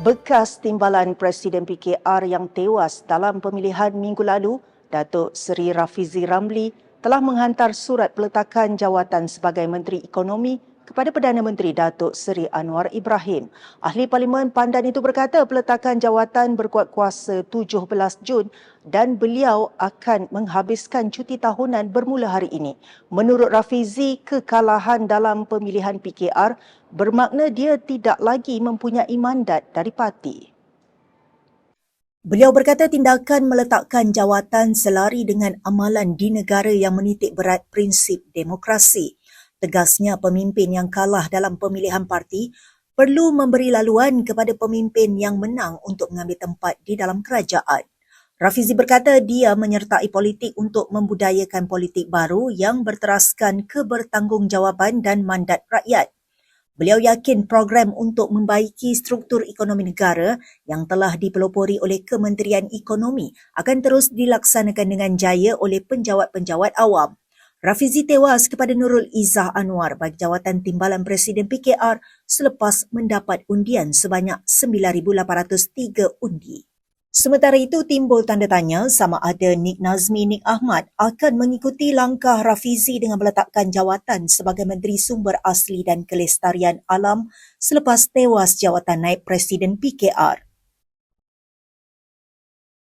Bekas timbalan Presiden PKR yang tewas dalam pemilihan minggu lalu, Datuk Seri Rafizi Ramli telah menghantar surat peletakan jawatan sebagai Menteri Ekonomi kepada Perdana Menteri Datuk Seri Anwar Ibrahim. Ahli Parlimen Pandan itu berkata peletakan jawatan berkuat kuasa 17 Jun dan beliau akan menghabiskan cuti tahunan bermula hari ini. Menurut Rafizi, kekalahan dalam pemilihan PKR bermakna dia tidak lagi mempunyai mandat dari parti. Beliau berkata tindakan meletakkan jawatan selari dengan amalan di negara yang menitik berat prinsip demokrasi. Tegasnya pemimpin yang kalah dalam pemilihan parti perlu memberi laluan kepada pemimpin yang menang untuk mengambil tempat di dalam kerajaan. Rafizi berkata dia menyertai politik untuk membudayakan politik baru yang berteraskan kebertanggungjawatan dan mandat rakyat. Beliau yakin program untuk membaiki struktur ekonomi negara yang telah dipelopori oleh Kementerian Ekonomi akan terus dilaksanakan dengan jaya oleh penjawat-penjawat awam. Rafizi tewas kepada Nurul Izzah Anwar bagi jawatan timbalan Presiden PKR selepas mendapat undian sebanyak 9,803 undi. Sementara itu, timbul tanda tanya sama ada Nik Nazmi Nik Ahmad akan mengikuti langkah Rafizi dengan meletakkan jawatan sebagai Menteri Sumber Asli dan Kelestarian Alam selepas tewas jawatan naib Presiden PKR.